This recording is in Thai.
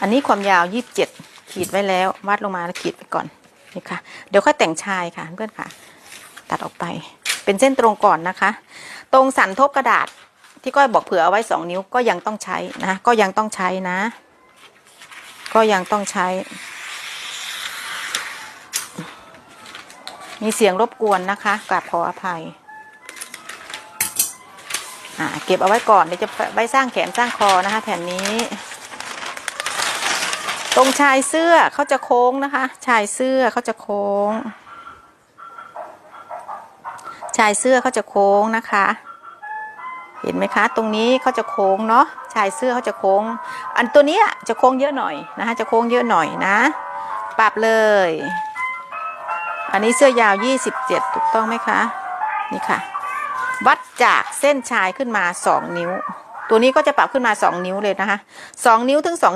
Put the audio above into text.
อันนี้ความยาวยี่สิบเจ็ดขีดไว้แล้ววาดลงมาแล้วขีดไปก่อนนี่ค่ะ เดี๋ยวค่อยแต่งชายค่ะเพื่อนค่ะ ตัดออกไป เป็นเส้นตรงก่อนนะคะ ตรงสันทบกระดาษที่ก้อยบอกเผื่อเอาไว้สองนิ้วก็ยังต้องใช้นะก็ยังต้องใช้นะ ก็ยังต้องใช้ มีเสียงรบกวนนะคะกราบขออภัยอ่าเก็บเอาไว้ก่อนเดี๋ยวจะไว้สร้างแขนสร้างคอนะคะแผ่นนี้ ตรงชายเสื้อเขาจะโค้งนะคะ ชายเสื้อเขาจะโค้ง ชายเสื้อเขาจะโค้งนะคะ เห็นไหมคะ ตรงนี้เขาจะโค้งเนาะชายเสื้อเขาจะโค้ง อันตัวนี้จะโค้งเยอะหน่อยนะคะ จะโค้งเยอะหน่อยนะ ปรับเลย อันนี้เสื้อยาว 27 ถูกต้องไหมคะ นี่ค่ะ วัดจากเส้นชายขึ้นมา 2 นิ้ว ตัวนี้ก็จะปรับขึ้นมา 2 นิ้วเลยนะคะ 2 นิ้วถึง2